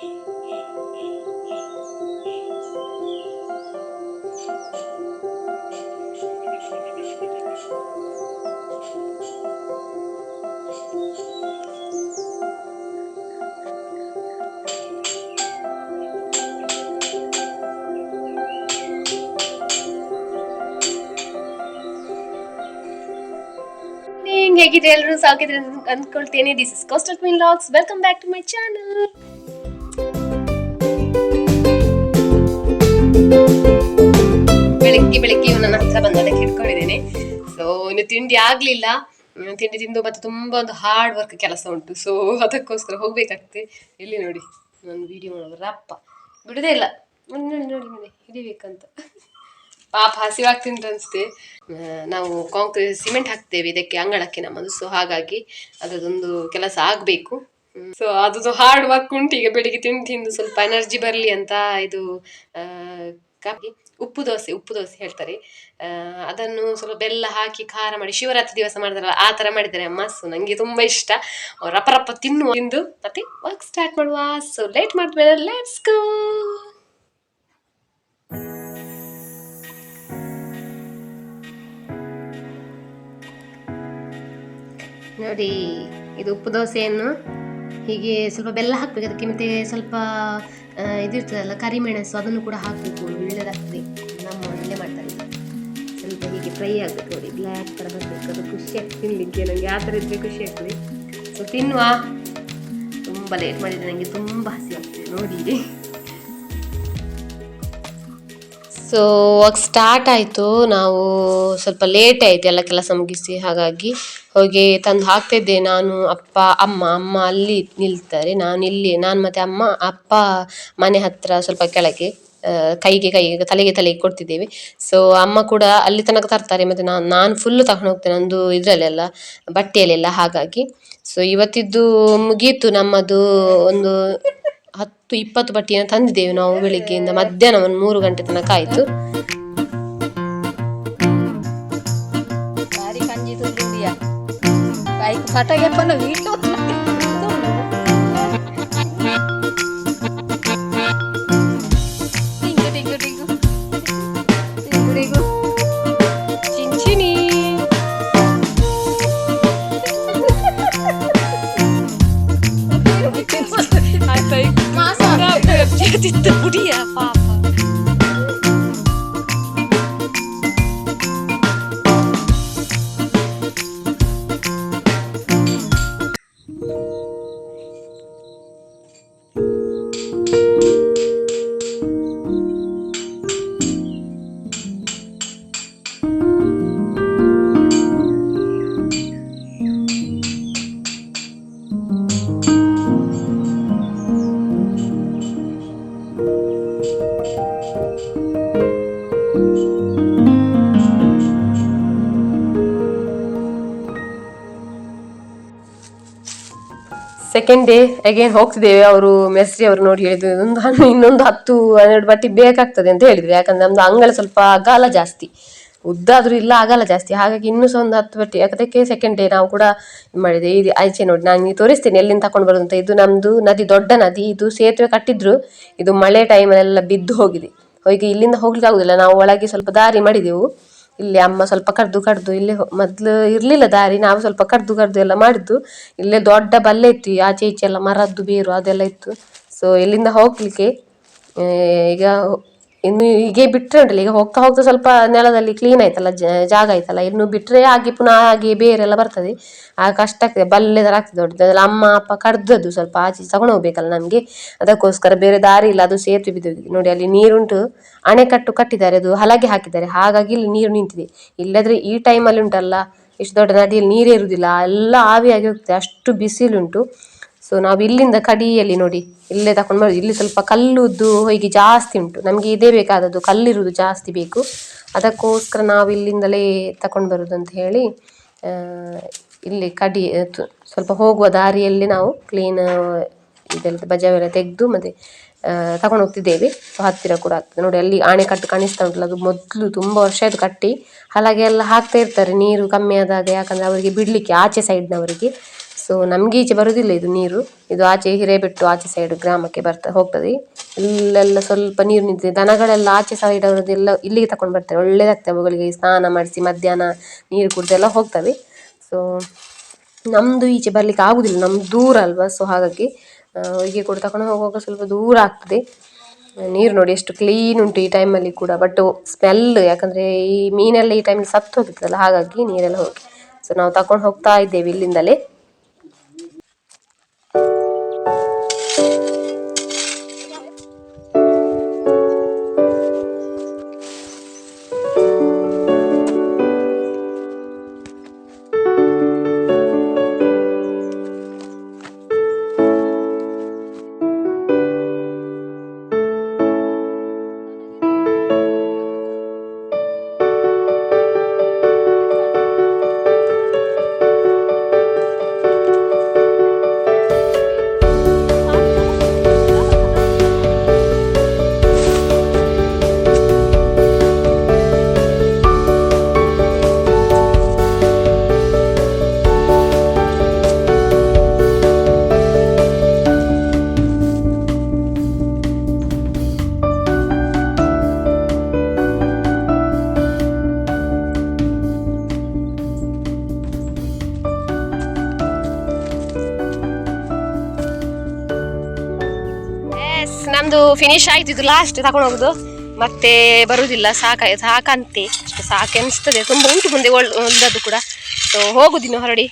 Morning, ಹೇಗಿದೆ ಎಲ್ಲರೂ ಸಾಕಿದ್ರೆ ಅಂದ್ಕೊಳ್ತೇನೆ this is coastal queen logs welcome back to my channel ಬೆಳಗ್ಗೆ ಬೆಳಗ್ಗೆ ನನ್ನ ಹತ್ರ ಬಂದು ಅದಕ್ಕೆ ಹಿಡ್ಕೊಂಡಿದ್ದೇನೆ. ಸೊ ಇನ್ನು ತಿಂಡಿ ಆಗ್ಲಿಲ್ಲ. ತಿಂಡಿ ತಿಂದು ಮತ್ತೆ ತುಂಬಾ ಒಂದು ಹಾರ್ಡ್ ವರ್ಕ್ ಕೆಲಸ ಉಂಟು. ಸೊ ಅದಕ್ಕೋಸ್ಕರ ಹೋಗ್ಬೇಕಾಗ್ತದೆ. ಇಲ್ಲಿ ನೋಡಿ ನಾನು ವಿಡಿಯೋ ಮಾಡೋದು ಅಪ್ಪ ಬಿಡೋದೇ ಇಲ್ಲ. ನೋಡಿ ನೋಡಿ ನೋಡಿ ಹಿಡಿಬೇಕಂತ. ಪಾಪ ಹಸಿವಾಗ್ತಿಂತ ಅನಿಸ್ತೆ ನಾವು ಕಾಂಕ್ರೀಟ್ ಸಿಮೆಂಟ್ ಹಾಕ್ತೇವೆ ಇದಕ್ಕೆ ಅಂಗಳಕ್ಕೆ ನಮ್ಮದು. ಸೊ ಹಾಗಾಗಿ ಅದರದೊಂದು ಕೆಲಸ ಆಗಬೇಕು. ಸೊ ಅದು ಹಾರ್ಡ್ ವರ್ಕ್ ಉಂಟು. ಈಗ ಬೆಳಿಗ್ಗೆ ತಿಂದು ತಿಂದು ಸ್ವಲ್ಪ ಎನರ್ಜಿ ಬರಲಿ ಅಂತ ಇದು ಕಾಫಿ ಉಪ್ಪು ದೋಸೆ ಉಪ್ಪು ದೋಸೆ ಹೇಳ್ತಾರೆ. ಅದನ್ನು ಸ್ವಲ್ಪ ಬೆಲ್ಲ ಹಾಕಿ ಖಾರ ಮಾಡಿ, ಶಿವರಾತ್ರಿ ದಿವಸ ಮಾಡಿದಾರಲ್ಲ ಆ ಥರ ಮಾಡಿದ್ದಾರೆ ಅಮ್ಮ. ನಂಗೆ ನನಗೆ ತುಂಬ ಇಷ್ಟ. ಅವ್ರ ರಪ ತಿನ್ನುವ, ತಿಂದು ಮತ್ತೆ ವರ್ಕ್ ಸ್ಟಾರ್ಟ್ ಮಾಡುವ. ಸೊ ಲೇಟ್ ಮಾಡಿದ್ಮೇಲೆ ಲೆಟ್ಸ್ ಗೋ ನೋಡಿ, ಇದು ಉಪ್ಪು ದೋಸೆಯನ್ನು ಹೀಗೆ ಸ್ವಲ್ಪ ಬೆಲ್ಲ ಹಾಕ್ಬೇಕು. ಅದಕ್ಕೆ ಮತ್ತೆ ಸ್ವಲ್ಪ ಇದಿರ್ತದಲ್ಲ ಕರಿಮೆಣಸು ಅದನ್ನು ಕೂಡ ಹಾಕಬೇಕು. ಒಳ್ಳೆದಾಗ್ತದೆ ನಮ್ಮ ಇಲ್ಲೇ ಮಾಡ್ತಾರೆ. ಸ್ವಲ್ಪ ಹೀಗೆ ಫ್ರೈ ಆಗಬೇಕು ನೋಡಿ. ಬ್ಲ್ಯಾಕ್ ಥರ ಬರಬೇಕು. ಅದು ಖುಷಿ ಆಗ್ತದೆ ತಿನ್ಲಿಕ್ಕೆ. ನನಗೆ ಆ ಥರ ಇದ್ರೆ ಖುಷಿ ಆಗ್ತದೆ. ಸೊ ತಿನ್ನುವ. ತುಂಬ ಲೇಟ್ ಮಾಡಿದ್ರೆ ನನಗೆ ತುಂಬ ಹಸಿ ಆಗ್ತದೆ ನೋಡಿ. ಸೊ ವರ್ಕ್ ಸ್ಟಾರ್ಟ್ ಆಯಿತು. ನಾವು ಸ್ವಲ್ಪ ಲೇಟ್ ಆಯಿತು ಎಲ್ಲ ಕೆಲಸ ಮುಗಿಸಿ. ಹಾಗಾಗಿ ಹೋಗಿ ತಂದು ಹಾಕ್ತಿದ್ದೆ. ನಾನು, ಅಪ್ಪ, ಅಮ್ಮ ಅಮ್ಮ ಅಲ್ಲಿ ನಿಲ್ತಾರೆ. ನಾನು ಇಲ್ಲಿ ನಾನು ಮತ್ತು ಅಮ್ಮ, ಅಪ್ಪ ಮನೆ ಹತ್ರ ಸ್ವಲ್ಪ ಕೆಳಗೆ ಕೈಗೆ ಕೈಗೆ, ತಲೆಗೆ ತಲೆಗೆ ಕೊಡ್ತಿದ್ದೇವೆ. ಸೊ ಅಮ್ಮ ಕೂಡ ಅಲ್ಲಿ ತನಕ ತರ್ತಾರೆ. ಮತ್ತು ನಾನು ನಾನು ಫುಲ್ಲು ತಗೊಂಡು ಹೋಗ್ತೇನೆ. ನಂದು ಇದರಲ್ಲೆಲ್ಲ, ಬಟ್ಟೆಯಲ್ಲೆಲ್ಲ. ಹಾಗಾಗಿ ಸೊ ಇವತ್ತಿದ್ದು ಮುಗೀತು. ನಮ್ಮದು ಒಂದು ಹತ್ತು ಇಪ್ಪತ್ತು ಬಟ್ಟೆಯನ್ನು ತಂದಿದ್ದೇವೆ ನಾವು ಬೆಳಿಗ್ಗೆಯಿಂದ. ಮಧ್ಯಾಹ್ನ ಒಂದು ಮೂರು ಗಂಟೆ ತನಕ ಆಯಿತು. ಬಾರಿ ಸೆಕೆಂಡ್ ಡೇ ಅಗೇನ್ ಹೋಗ್ತಿದ್ದೇವೆ. ಅವರು ಮೆಸ್ರಿ ಅವರು ನೋಡಿ ಹೇಳಿದ್ರು ಹಣ್ಣು ಇನ್ನೊಂದು ಹತ್ತು, ಹನ್ನೆರಡು ಬಟ್ಟಿ ಬೇಕಾಗ್ತದೆ ಅಂತ ಹೇಳಿದ್ರು. ಯಾಕಂದ್ರೆ ನಮ್ದು ಅಂಗಳ ಸ್ವಲ್ಪ ಅಗಾಲ ಜಾಸ್ತಿ. ಉದ್ದಾದ್ರೂ ಇಲ್ಲ, ಅಗಲ ಜಾಸ್ತಿ. ಹಾಗಾಗಿ ಇನ್ನೂ ಸಹ ಒಂದು ಹತ್ತು ಬಟ್ಟೆ, ಅದಕ್ಕೆ ಸೆಕೆಂಡ್ ಡೇ ನಾವು ಕೂಡ ಮಾಡಿದೆ. ಇದು ಆಚೆ ನೋಡಿ, ನಾನು ನೀವು ತೋರಿಸ್ತೇನೆ ಎಲ್ಲಿಂದ ತಕೊಂಡು ಬರೋದು ಅಂತ ಇದು ನಮ್ದು ನದಿ, ದೊಡ್ಡ ನದಿ. ಇದು ಸೇತುವೆ ಕಟ್ಟಿದ್ರು. ಇದು ಮಳೆ ಟೈಮಲ್ಲೆಲ್ಲ ಬಿದ್ದು ಹೋಗಿದೆ. ಹೋಗಿ ಇಲ್ಲಿಂದ ಹೋಗ್ಲಿಕ್ಕೆ ಆಗುದಿಲ್ಲ. ನಾವು ಒಳಗೆ ಸ್ವಲ್ಪ ದಾರಿ ಮಾಡಿದೆವು. ಇಲ್ಲಿ ಅಮ್ಮ ಸ್ವಲ್ಪ ಕಡ್ದು ಕಡ್ದು ಇಲ್ಲೇ ಮೊದ್ಲು ಇರ್ಲಿಲ್ಲ ದಾರಿ, ನಾವು ಸ್ವಲ್ಪ ಕಡ್ದು ಕಡ್ದು ಎಲ್ಲ ಮಾಡಿದ್ದು. ಇಲ್ಲೇ ದೊಡ್ಡ ಬಲ್ಲೆ ಇತ್ತು ಆಚೆ ಈಚೆ ಎಲ್ಲ ಮರದ್ದು, ಬೇರು ಅದೆಲ್ಲ ಇತ್ತು. ಸೊ ಇಲ್ಲಿಂದ ಹೋಗ್ಲಿಕ್ಕೆ ಈಗ ಇನ್ನು ಹೀಗೆ ಬಿಟ್ರೆ ಉಂಟಲ್ಲ, ಈಗ ಹೋಗ್ತಾ ಹೋಗ್ತಾ ಸ್ವಲ್ಪ ನೆಲದಲ್ಲಿ ಕ್ಲೀನ್ ಆಯ್ತಲ್ಲ ಜಾಗ ಆಯ್ತಲ್ಲ, ಇನ್ನು ಬಿಟ್ರೆ ಹಾಗೆ ಪುನಃ ಹಾಗೆ ಬೇರೆಲ್ಲ ಬರ್ತದೆ. ಆ ಕಷ್ಟ ಆಗ್ತದೆ ಬಲ್ಲೆ ಥರ ಆಗ್ತದೆ ದೊಡ್ಡದು. ಅದ್ರಲ್ಲಿ ಅಮ್ಮ, ಅಪ್ಪ ಕಡ್ದದ್ದು ಸ್ವಲ್ಪ ಆಚೆ ತಗೊಂಡು ಹೋಗ್ಬೇಕಲ್ಲ ನಮಗೆ. ಅದಕ್ಕೋಸ್ಕರ ಬೇರೆ ದಾರಿ ಇಲ್ಲ, ಅದು ಸೇತುವೆ ಬಿದ್ದೋಗಿದೆ ನೋಡಿ, ಅಲ್ಲಿ ನೀರುಂಟು, ಅಣೆಕಟ್ಟು ಕಟ್ಟಿದ್ದಾರೆ, ಅದು ಹಲಗೆ ಹಾಕಿದ್ದಾರೆ. ಹಾಗಾಗಿ ಇಲ್ಲಿ ನೀರು ನಿಂತಿದೆ. ಇಲ್ಲದ್ರೆ ಈ ಟೈಮಲ್ಲಿ ಉಂಟಲ್ಲ, ಇಷ್ಟು ದೊಡ್ಡ ನದಿಯಲ್ಲಿ ನೀರೇ ಇರುವುದಿಲ್ಲ ಎಲ್ಲ ಆವಿಯಾಗಿ ಹೋಗ್ತದೆ. ಅಷ್ಟು ಬಿಸಿಲುಂಟು. ಸೊ ನಾವು ಇಲ್ಲಿಂದ ಕಡಿಯಲ್ಲಿ ನೋಡಿ, ಇಲ್ಲೇ ತಕೊಂಡು ಬರೋದು ಇಲ್ಲಿ ಸ್ವಲ್ಪ ಕಲ್ಲುದ್ದು ಹೋಗಿ ಜಾಸ್ತಿ ಉಂಟು. ನಮಗೆ ಇದೇ ಬೇಕಾದದ್ದು, ಕಲ್ಲಿರುವುದು ಜಾಸ್ತಿ ಬೇಕು. ಅದಕ್ಕೋಸ್ಕರ ನಾವು ಇಲ್ಲಿಂದಲೇ ತಕೊಂಡು ಬರೋದು ಅಂತ ಹೇಳಿ ಇಲ್ಲಿ ಕಡಿ ಸ್ವಲ್ಪ ಹೋಗುವ ದಾರಿಯಲ್ಲಿ ನಾವು ಕ್ಲೀನ್ ಇದೆಲ್ಲ ಬಜಾವೆಲ್ಲ ತೆಗೆದು ಮತ್ತೆ ತಗೊಂಡು ಹೋಗ್ತಿದ್ದೇವೆ. ಸೊ ಹತ್ತಿರ ಕೂಡ ಆಗ್ತದೆ. ನೋಡಿ, ಅಲ್ಲಿ ಆಣೆಕಟ್ಟು ಕಾಣಿಸ್ತಾ ಉಂಟಲ್ಲ, ಅದು ಮೊದಲು ತುಂಬ ವರ್ಷ ಕಟ್ಟಿ. ಹಾಗೆ ಎಲ್ಲ ಹಾಕ್ತಾ ಇರ್ತಾರೆ, ನೀರು ಕಮ್ಮಿ ಆದಾಗ, ಯಾಕಂದ್ರೆ ಅವರಿಗೆ ಬಿಡಲಿಕ್ಕೆ, ಆಚೆ ಸೈಡ್ನವರಿಗೆ ಸೊ ನಮಗೆ ಈಚೆ ಬರುದಿಲ್ಲ ಇದು ನೀರು. ಇದು ಆಚೆ ಹಿರೇಬೆಟ್ಟು ಆಚೆ ಸೈಡ್ ಗ್ರಾಮಕ್ಕೆ ಬರ್ತಾ, ಹೋಗ್ತದೆ. ಇಲ್ಲೆಲ್ಲ ಸ್ವಲ್ಪ ನೀರು ನಿಂತಿದೆ. ದನಗಳೆಲ್ಲ ಆಚೆ ಸೈಡ್ ಅವರದೆಲ್ಲ ಇಲ್ಲಿಗೆ ತಕೊಂಡು ಬರ್ತಾರೆ. ಒಳ್ಳೇದಾಗ್ತದೆ ಅವುಗಳಿಗೆ ಸ್ನಾನ ಮಾಡಿಸಿ, ಮಧ್ಯಾಹ್ನ ನೀರು ಕುಡ್ದೆಲ್ಲ ಹೋಗ್ತವೆ. ಸೊ ನಮ್ಮದು ಈಚೆ ಬರಲಿಕ್ಕೆ ಆಗುದಿಲ್ಲ. ನಮ್ದು ದೂರ ಅಲ್ವಾ? ಸೊ ಹಾಗಾಗಿ ಹೀಗೆ ಕೂಡ ತಕೊಂಡು ಹೋಗುವಾಗ ಸ್ವಲ್ಪ ದೂರ ಆಗ್ತದೆ. ನೀರು ನೋಡಿ ಎಷ್ಟು ಕ್ಲೀನ್ ಉಂಟು ಈ ಟೈಮಲ್ಲಿ ಕೂಡ. ಬಟ್ ಸ್ಮೆಲ್ ಯಾಕಂದರೆ ಈ ಮೀನೆಲ್ಲ ಈ ಟೈಮಲ್ಲಿ ಸತ್ತು ಹೋಗಿರ್ತದಲ್ಲ ಹಾಗಾಗಿ ನೀರೆಲ್ಲ ಹೋಗಿ. ಸೊ ನಾವು ತಕೊಂಡು ಹೋಗ್ತಾ ಇದ್ದೇವೆ ಇಲ್ಲಿಂದಲೇ. ಫಿನಿಶ್ ಆಯ್ತು, ಇದು ಲಾಸ್ಟ್ ತಗೊಂಡು ಹೋಗುದು. ಮತ್ತೆ ಬರುದಿಲ್ಲ, ಸಾಕ, ಸಾಕಂತೆ. ಅಷ್ಟು ಸಾಕೆ ಅನಿಸ್ತದೆ. ತುಂಬ ಉಂಟು ಮುಂದೆ ಒಳ್ಳೆದು ಕೂಡ. ಸೊ ಹೋಗುದಿನ್ನು ಹೊರಡಿ.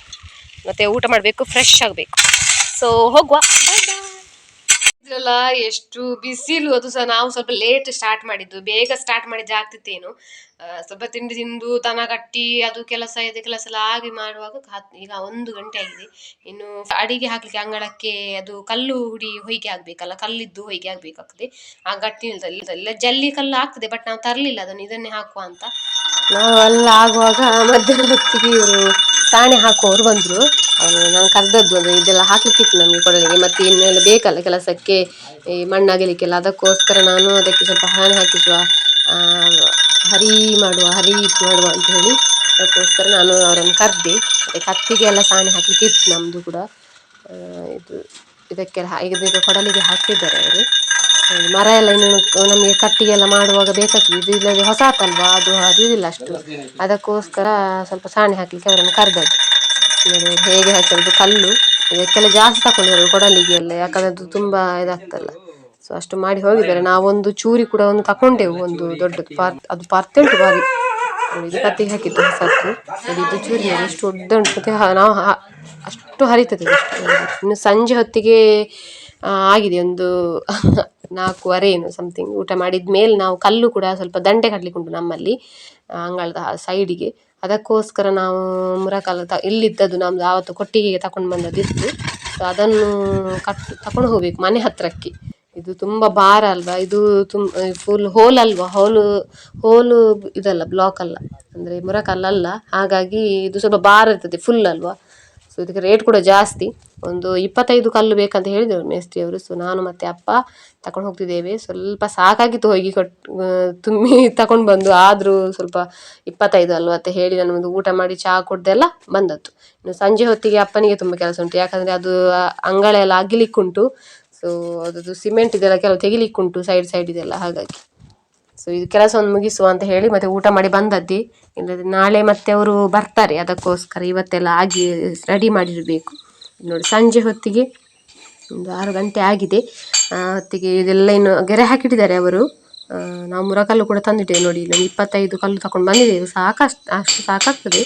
ಮತ್ತೆ ಊಟ ಮಾಡಬೇಕು ಫ್ರೆಶ್ ಆಗಬೇಕು. ಸೊ ಹೋಗುವ. ಎಷ್ಟು ಬಿಸಿಲು ಅದು ಸಹ ನಾವು ಸ್ವಲ್ಪ ಲೇಟ್ ಸ್ಟಾರ್ಟ್ ಮಾಡಿದ್ದು. ಬೇಗ ಸ್ಟಾರ್ಟ್ ಮಾಡಿದ್ರೆ ಆಗ್ತಿತ್ತೇನು ಸ್ವಲ್ಪ ತಿಂಡಿ ತಿಂದು ದನ ಕಟ್ಟಿ ಅದು ಕೆಲಸ ಇದೆ, ಕೆಲಸ ಎಲ್ಲ ಆಗಿ ಮಾಡುವಾಗ ಈಗ ಒಂದು ಗಂಟೆ ಆಗಿದೆ. ಇನ್ನು ಅಡಿಗೆ ಹಾಕ್ಲಿಕ್ಕೆ ಅಂಗಳಕ್ಕೆ ಅದು ಕಲ್ಲು ಹುಡಿ ಹೊಯ್ಗೆ ಆಗ್ಬೇಕಲ್ಲ ಕಲ್ಲಿದ್ದು ಹೊಯ್ಗೆ ಆಗ್ಬೇಕಾಗ್ತದೆ ಆ ಗಟ್ಟಿ ನಿಲ್ತದೆ ಇಲ್ಲ, ಜಲ್ಲಿ ಕಲ್ಲು ಆಗ್ತದೆ ಬಟ್ ನಾವು ತರಲಿಲ್ಲ ಅದನ್ನು, ಇದನ್ನೇ ಹಾಕುವ ಅಂತ. ನಾವು ಅಲ್ಲ, ಆಗುವಾಗ ಮಧ್ಯಾಹ್ನ ಹೊತ್ತಿಗೆ ಇವರು ಸಾಣೆ ಹಾಕುವವರು ಬಂದರು. ಅವರು ನಾನು ಕರೆದದ್ದು ಅದು ಇದೆಲ್ಲ ಹಾಕಲಿಕ್ಕಿತ್ತು ನಮಗೆ ಕೊಡಲಿಗೆ ಮತ್ತೆ ಇನ್ನೆಲ್ಲ ಬೇಕಲ್ಲ ಕೆಲಸಕ್ಕೆ, ಈ ಮಣ್ಣಾಗಲಿಕ್ಕೆಲ್ಲ ಅದಕ್ಕೋಸ್ಕರ ನಾನು ಅದಕ್ಕೆ ಸ್ವಲ್ಪ ಹಾನಿ ಹಾಕಿಸುವ ಹರಿ ಮಾಡುವ ಹರಿ ಮಾಡುವ ಅಂತ ಹೇಳಿ ಅದಕ್ಕೋಸ್ಕರ ನಾನು ಅವರನ್ನು ಕರೆದೆ. ಮತ್ತೆ ಕತ್ತಿಗೆ ಎಲ್ಲ ಸಾಣೆ ಹಾಕ್ಲಿಕ್ಕೆ ಇತ್ತು ನಮ್ಮದು ಕೂಡ. ಇದು ಇದಕ್ಕೆಲ್ಲ ಈಗ ಕೊಡಲಿಗೆ ಹಾಕಿದ್ದಾರೆ ಅವರು. ಮರ ಎಲ್ಲ ಇನ್ನು ನಮಗೆ ಕಟ್ಟಿಗೆ ಎಲ್ಲ ಮಾಡುವಾಗ ಬೇಕಾಗ್ತದೆ. ಇದು ಇಲ್ಲದೆ ಹೊಸಾತಲ್ವಾ? ಅದು ಹರಿಯುವುದಿಲ್ಲ ಅಷ್ಟು. ಅದಕ್ಕೋಸ್ಕರ ಸ್ವಲ್ಪ ಸಾಣೆ ಹಾಕಲಿಕ್ಕೆ ಅವರನ್ನು ಕರೆದದ್ದು ಹೇಗೆ ಹಾಕಿರೋದು ಕಲ್ಲು. ಇದಕ್ಕೆಲ್ಲ ಜಾಸ್ತಿ ತಗೊಂಡಿದ್ದಾರೆ ಕೊಡಲಿಗೆ ಎಲ್ಲ. ಯಾಕಂದ್ರೆ ಅದು ತುಂಬ ಇದಾಗ್ತಲ್ಲ. ಸೊ ಅಷ್ಟು ಮಾಡಿ ಹೋಗಿದ್ದಾರೆ. ನಾವೊಂದು ಚೂರಿ ಕೂಡ ಒಂದು ತಕೊಂಡೆವು ಒಂದು ದೊಡ್ಡದು ಪಾರ್ ಅದು ಪಾರ್ತೆ ಉಂಟು ಬಾರಿ. ಇದು ಕತ್ತಿಗೆ ಹಾಕಿದ್ದು ಸತ್ತು ಇದು ಚೂರಿ ಎಷ್ಟು ಉದ್ದ ಉಂಟು. ಮತ್ತೆ ನಾವು ಅಷ್ಟು ಹರಿತದೆ. ಅಷ್ಟು. ಇನ್ನು ಸಂಜೆ ಹೊತ್ತಿಗೆ ಆಗಿದೆ ಒಂದು ನಾಲ್ಕೂವರೆ ಏನು ಸಮಥಿಂಗ್ ಊಟ ಮಾಡಿದ ಮೇಲೆ ನಾವು ಕಲ್ಲು ಕೂಡ ಸ್ವಲ್ಪ ದಂಡೆ ಕಟ್ಲಿಕ್ಕೆ ಉಂಟು ನಮ್ಮಲ್ಲಿ ಅಂಗಳದ ಸೈಡಿಗೆ ಅದಕ್ಕೋಸ್ಕರ ನಾವು ಮುರಕಲ್ಲು ತ ಇಲ್ಲಿದ್ದದ್ದು ನಮ್ದು ಆವತ್ತು ಕೊಟ್ಟಿಗೆಗೆ ತಕೊಂಡು ಬಂದದ್ದು ಇತ್ತು. ಸೊ ಅದನ್ನು ಕಟ್ ತಕೊಂಡು ಹೋಗ್ಬೇಕು ಮನೆ ಹತ್ರಕ್ಕೆ. ಇದು ತುಂಬ ಭಾರ ಅಲ್ವಾ? ಇದು ತುಮ್ ಫುಲ್ ಹೋಲ್ ಅಲ್ವಾ? ಹೋಲು ಹೋಲು ಇದಲ್ಲ ಬ್ಲಾಕ್ ಅಲ್ಲ. ಅಂದರೆ ಮುರಕಲ್ಲಲ್ಲ ಹಾಗಾಗಿ ಇದು ಸ್ವಲ್ಪ ಭಾರ ಇರ್ತದೆ ಫುಲ್ ಅಲ್ವಾ? ಸೊ ಇದಕ್ಕೆ ರೇಟ್ ಕೂಡ ಜಾಸ್ತಿ. ಒಂದು ಇಪ್ಪತ್ತೈದು ಕಲ್ಲು ಬೇಕಂತ ಹೇಳಿದರು ಮೇಸ್ತ್ರಿ ಅವರು. ಸೊ ನಾನು ಮತ್ತೆ ಅಪ್ಪ ತಕೊಂಡು ಹೋಗ್ತಿದ್ದೇವೆ. ಸ್ವಲ್ಪ ಸಾಕಾಗಿತ್ತು ಹೋಗಿ ಕೊಟ್ ತುಂಬಿ ತಕೊಂಡು ಬಂದು. ಆದರೂ ಸ್ವಲ್ಪ ಇಪ್ಪತ್ತೈದು ಅಲ್ವಾ ಅಂತ ಹೇಳಿ ನಾನು ಒಂದು ಊಟ ಮಾಡಿ ಚಹಾ ಕೊಡ್ದೆಲ್ಲ ಬಂದದ್ದು. ಇನ್ನು ಸಂಜೆ ಹೊತ್ತಿಗೆ ಅಪ್ಪನಿಗೆ ತುಂಬ ಕೆಲಸ ಉಂಟು. ಯಾಕಂದರೆ ಅದು ಅಂಗಳ ಎಲ್ಲ ಅಗಿಲಿಕ್ಕುಂಟು. ಸೊ ಅದದು ಸಿಮೆಂಟ್ ಇದೆಲ್ಲ ಕೆಲವು ತೆಗಿಲಿಕ್ಕುಂಟು ಸೈಡ್ ಸೈಡ್ ಇದೆಲ್ಲ, ಹಾಗಾಗಿ. ಸೊ ಇದು ಕೆಲಸವನ್ನು ಮುಗಿಸುವ ಅಂತ ಹೇಳಿ ಮತ್ತೆ ಊಟ ಮಾಡಿ ಬಂದದ್ದಿ. ಇಲ್ಲದ್ರೆ ನಾಳೆ ಮತ್ತೆ ಅವರು ಬರ್ತಾರೆ, ಅದಕ್ಕೋಸ್ಕರ ಇವತ್ತೆಲ್ಲ ಆಗಿ ರೆಡಿ ಮಾಡಿರಬೇಕು. ನೋಡಿ, ಸಂಜೆ ಹೊತ್ತಿಗೆ ಒಂದು ಆರು ಗಂಟೆ ಆಗಿದೆ. ಹೊತ್ತಿಗೆ ಇದೆಲ್ಲ ಇನ್ನು ಗೆರೆ ಹಾಕಿಟ್ಟಿದ್ದಾರೆ ಅವರು. ನಾವು ಮುರಕಲ್ಲು ಕೂಡ ತಂದಿಟ್ಟೇವೆ ನೋಡಿ ಇಲ್ಲಿ ಇಪ್ಪತ್ತೈದು ಕಲ್ಲು ತಗೊಂಡು ಬಂದಿದ್ದೇವೆ. ಸಾಕಷ್ಟು, ಅಷ್ಟು ಸಾಕಾಗ್ತದೆ.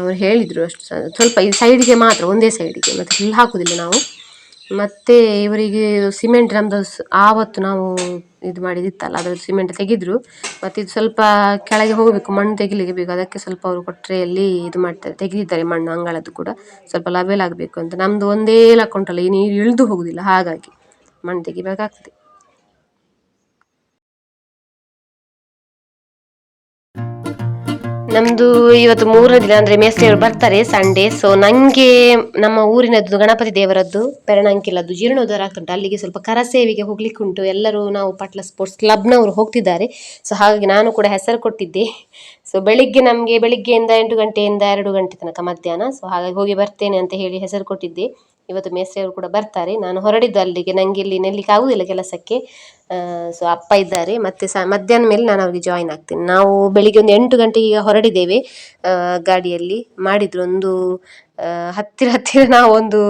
ಅವರು ಹೇಳಿದರು ಅಷ್ಟು ಸ್ವಲ್ಪ ಈ ಸೈಡಿಗೆ ಮಾತ್ರ, ಒಂದೇ ಸೈಡಿಗೆ ಮತ್ತು ಇಲ್ಲಿ ಹಾಕೋದಿಲ್ಲ ನಾವು. ಮತ್ತೆ ಇವರಿಗೆ ಸಿಮೆಂಟ್ ನಮ್ದು ಸ್- ಆವತ್ತು ನಾವು ಇದು ಮಾಡಿದಿತ್ತಲ್ಲ ಅದ್ರ ಸಿಮೆಂಟ್ ತೆಗೆದ್ರು. ಮತ್ತೆ ಇದು ಸ್ವಲ್ಪ ಕೆಳಗೆ ಹೋಗಬೇಕು, ಮಣ್ಣು ತೆಗಿಲಿಕ್ಕೆ ಬೇಕು ಅದಕ್ಕೆ ಸ್ವಲ್ಪ ಅವರು ಕೊಟ್ಟರೆಯಲ್ಲಿ ಇದು ಮಾಡ್ತಾರೆ, ತೆಗೆದಿದ್ದಾರೆ ಮಣ್ಣು, ಅಂಗಳದ್ದು ಕೂಡ. ಸ್ವಲ್ಪ ಲೆವೆಲ್ ಆಗಬೇಕು ಅಂತ. ನಮ್ದು ಒಂದೇ ಲಕ್ಕ ಉಂಟಲ್ಲ ಈ ನೀರು ಇಳಿದು ಹೋಗುವುದಿಲ್ಲ ಹಾಗಾಗಿ ಮಣ್ಣು ತೆಗಿಬೇಕಾಗ್ತದೆ. ನಮ್ದು ಇವತ್ತು ಮೂರನೇ ದಿನ ಅಂದ್ರೆ ಮೇಸ್ತ್ರಿಯವರು ಬರ್ತಾರೆ ಸಂಡೇ ಸೊ ನಂಗೆ ನಮ್ಮ ಊರಿನದ್ದು ಗಣಪತಿ ದೇವರದ್ದು ಪೆರಣಂಕಿಲದ್ದು ಜೀರ್ಣೋದ್ಧಾರ ಆಗ್ತುಂಟು ಅಲ್ಲಿಗೆ ಸ್ವಲ್ಪ ಕರಸೇವಿಗೆ ಹೋಗ್ಲಿಕ್ಕೆ ಉಂಟು. ಎಲ್ಲರೂ ನಾವು ಪಟ್ಲ ಸ್ಪೋರ್ಟ್ಸ್ ಕ್ಲಬ್ನವರು ಹೋಗ್ತಿದ್ದಾರೆ. ಸೊ ಹಾಗಾಗಿ ನಾನು ಕೂಡ ಹೆಸರು ಕೊಟ್ಟಿದ್ದೆ. ಸೊ ಬೆಳಿಗ್ಗೆ ನಮಗೆ ಬೆಳಿಗ್ಗೆಯಿಂದ ಎಂಟು ಗಂಟೆಯಿಂದ ಎರಡು ಗಂಟೆ ತನಕ ಮಧ್ಯಾಹ್ನ. ಸೊ ಹಾಗಾಗಿ ಹೋಗಿ ಬರ್ತೇನೆ ಅಂತ ಹೇಳಿ ಹೆಸರು ಕೊಟ್ಟಿದ್ದೆ. ಇವತ್ತು ಮೇಸ್ತ್ರಿಯವರು ಕೂಡ ಬರ್ತಾರೆ. ನಾನು ಹೊರಡಿದ್ದು ಅಲ್ಲಿಗೆ. ನನಗೆ ಇಲ್ಲಿ ನಿಲ್ಲಿಕ್ಕೆ ಆಗುವುದಿಲ್ಲ ಕೆಲಸಕ್ಕೆ. ಸೊ ಅಪ್ಪ ಇದ್ದಾರೆ. ಮತ್ತೆ ಸ, ಮಧ್ಯಾಹ್ನ ಮೇಲೆ ನಾನು ಅವರಿಗೆ ಜಾಯಿನ್ ಆಗ್ತೀನಿ. ನಾವು ಬೆಳಿಗ್ಗೆ ಒಂದು ಎಂಟು ಗಂಟೆಗೆ ಈಗ ಹೊರಡಿದ್ದೇವೆ. ಗಾಡಿಯಲ್ಲಿ ಮಾಡಿದ್ರು ಒಂದು ಹತ್ತಿರ ಹತ್ತಿರ ನಾವೊಂದು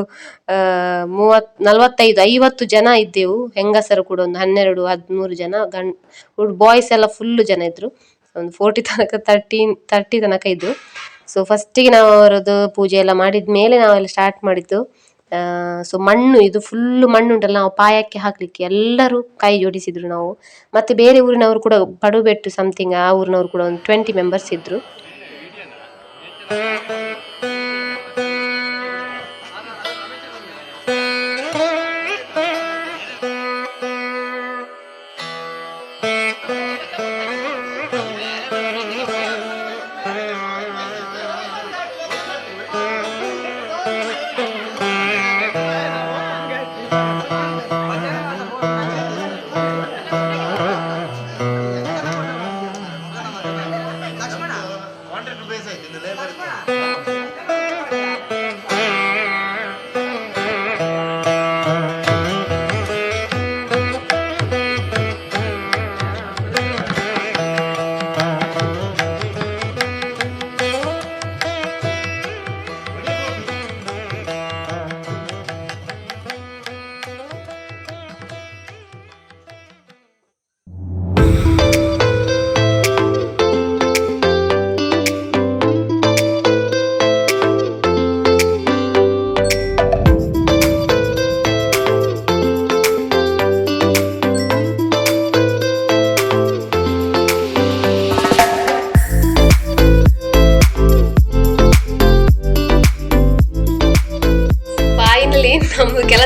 ಮೂವತ್, ನಲವತ್ತೈದು, ಐವತ್ತು ಜನ ಇದ್ದೆವು. ಹೆಂಗಸರು ಕೂಡ ಒಂದು ಹನ್ನೆರಡು, ಹದಿಮೂರು ಜನ, ಗಂಡ್ ಬಾಯ್ಸ್ ಎಲ್ಲ ಫುಲ್ಲು ಜನ ಇದ್ರು. ಒಂದು ಫೋರ್ಟಿ ತನಕ ತರ್ಟಿ ತರ್ಟಿ ತನಕ ಇದ್ರು. ಸೊ ಫಸ್ಟಿಗೆ ನಾವು ಅವರದ್ದು ಪೂಜೆ ಎಲ್ಲ ಮಾಡಿದ ಮೇಲೆ ನಾವೆಲ್ಲ ಸ್ಟಾರ್ಟ್ ಮಾಡಿದ್ದು. ಸೊ ಮಣ್ಣು, ಇದು ಫುಲ್ ಮಣ್ಣುಂಟಲ್ಲ, ನಾವು ಪಾಯಕ್ಕೆ ಹಾಕ್ಲಿಕ್ಕೆ ಎಲ್ಲರೂ ಕೈ ಜೋಡಿಸಿದ್ರು ನಾವು. ಮತ್ತೆ ಬೇರೆ ಊರಿನವರು ಕೂಡ ಪಡುಬೆಟ್ಟು ಸಮಥಿಂಗ್ ಆ ಊರಿನವರು ಕೂಡ ಒಂದು ಟ್ವೆಂಟಿ ಮೆಂಬರ್ಸ್ ಇದ್ರು.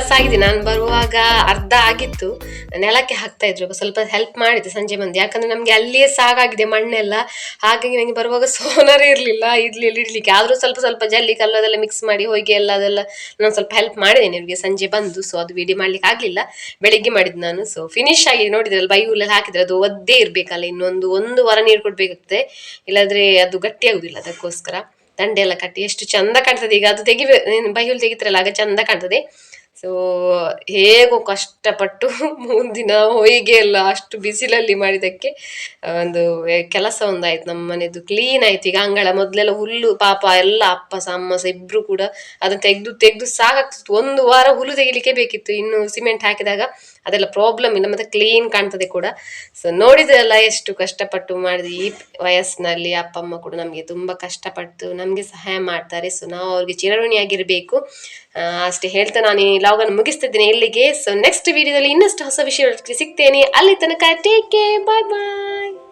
ಕೆಲಸ ಆಗಿದೆ ನಾನು ಬರುವಾಗ ಅರ್ಧ ಆಗಿತ್ತು. ನೆಲಕ್ಕೆ ಹಾಕ್ತಾ ಇದ್ರು. ಸ್ವಲ್ಪ ಹೆಲ್ಪ್ ಮಾಡಿದೆ ಸಂಜೆ ಬಂದು ಯಾಕಂದ್ರೆ ನಮ್ಗೆ ಅಲ್ಲಿಯೇ ಸಾಗಾಗಿದೆ ಮಣ್ಣೆಲ್ಲ. ಹಾಗಾಗಿ ನನಗೆ ಬರುವಾಗ ಸೋನರ್ ಇರಲಿಲ್ಲ. ಇಡ್ಲಿ ಇಡ್ಲಿಕ್ಕೆ. ಆದ್ರೂ ಸ್ವಲ್ಪ ಸ್ವಲ್ಪ ಜಲ್ಲಿ ಕಲ್ಲು ಅದೆಲ್ಲ ಮಿಕ್ಸ್ ಮಾಡಿ ಹೋಗಿ ಎಲ್ಲ ಅದೆಲ್ಲ ನಾನು ಸ್ವಲ್ಪ ಹೆಲ್ಪ್ ಮಾಡಿದೆ ನಿಮಗೆ ಸಂಜೆ ಬಂದು. ಸೊ ಅದು ವಿಡಿಯೋ ಮಾಡ್ಲಿಕ್ಕೆ ಆಗಲಿಲ್ಲ. ಬೆಳಿಗ್ಗೆ ಮಾಡಿದ್ದು ನಾನು. ಸೊ ಫಿನಿಶ್ ಆಗಿ ನೋಡಿದ್ರಲ್ಲ ಬೈಹುಲ್ಲೆಲ್ಲ ಹಾಕಿದ್ರೆ. ಅದು ಒದ್ದೇ ಇರಬೇಕಲ್ಲ, ಇನ್ನೊಂದು ಒಂದು ವಾರ ನೀರು ಕೊಡ್ಬೇಕಾಗ್ತದೆ ಇಲ್ಲಾದ್ರೆ ಅದು ಗಟ್ಟಿ ಆಗುದಿಲ್ಲ ಅದಕ್ಕೋಸ್ಕರ. ದಂಡೆ ಎಲ್ಲ ಕಟ್ಟಿ, ಎಷ್ಟು ಚಂದ ಕಾಣ್ತದೆ. ಈಗ ಅದು ತೆಗಿಬೇಕು ಬೈಹುಲ್ ತೆಗಿತಾರಲ್ಲ, ಆಗ ಚಂದ ಕಾಣ್ತದೆ. ಸೊ ಹೇಗೋ ಕಷ್ಟಪಟ್ಟು ಮೂರು ದಿನ ಹೊಯ್ಗೆ ಎಲ್ಲ ಅಷ್ಟು ಬಿಸಿಲಲ್ಲಿ ಮಾಡಿದ್ದಕ್ಕೆ ಒಂದು ಕೆಲಸ ಒಂದಾಯ್ತು ನಮ್ಮ ಮನೆಯದು ಕ್ಲೀನ್ ಆಯ್ತು. ಈಗ ಅಂಗಳ ಮೊದಲೆಲ್ಲ ಹುಲ್ಲು, ಪಾಪ ಎಲ್ಲ ಅಪ್ಪ ಸಹ ಇಬ್ರು ಕೂಡ ಅದನ್ನು ತೆಗೆದು ತೆಗೆದು ಸಾಕಾಗ್ತಿತ್ತು. ಒಂದು ವಾರ ಹುಲ್ಲು ತೆಗಿಲಿಕ್ಕೆ ಬೇಕಿತ್ತು. ಇನ್ನು ಸಿಮೆಂಟ್ ಹಾಕಿದಾಗ ಅದೆಲ್ಲ ಪ್ರಾಬ್ಲಮ್ ಇಲ್ಲ. ಮತ್ತೆ ಕ್ಲೀನ್ ಕಾಣ್ತದೆ ಕೂಡ. ಸೊ ನೋಡಿದ್ರಲ್ಲ ಎಷ್ಟು ಕಷ್ಟಪಟ್ಟು ಮಾಡಿದ್ವಿ. ಈ ವಯಸ್ಸಿನಲ್ಲಿ ಅಪ್ಪ, ಅಮ್ಮ ಕೂಡ ನಮಗೆ ತುಂಬ ಕಷ್ಟಪಟ್ಟು ನಮಗೆ ಸಹಾಯ ಮಾಡ್ತಾರೆ. ಸೊ ನಾವು ಅವ್ರಿಗೆ ಚಿರಋಣಿಯಾಗಿರಬೇಕು. ಅಷ್ಟೇ ಹೇಳ್ತಾ ನಾನು ಈ ಅನ್ನು ಮುಗಿಸ್ತಿದ್ದೇನೆ ಇಲ್ಲಿಗೆ. ಸೊ ನೆಕ್ಸ್ಟ್ ವಿಡಿಯೋದಲ್ಲಿ ಇನ್ನಷ್ಟು ಹೊಸ ವಿಷಯ ಸಿಗ್ತೇನೆ. ಅಲ್ಲಿ ತನಕ ಟೇಕ್ ಕೇರ್ ಬಾಯ್ ಬಾಯ್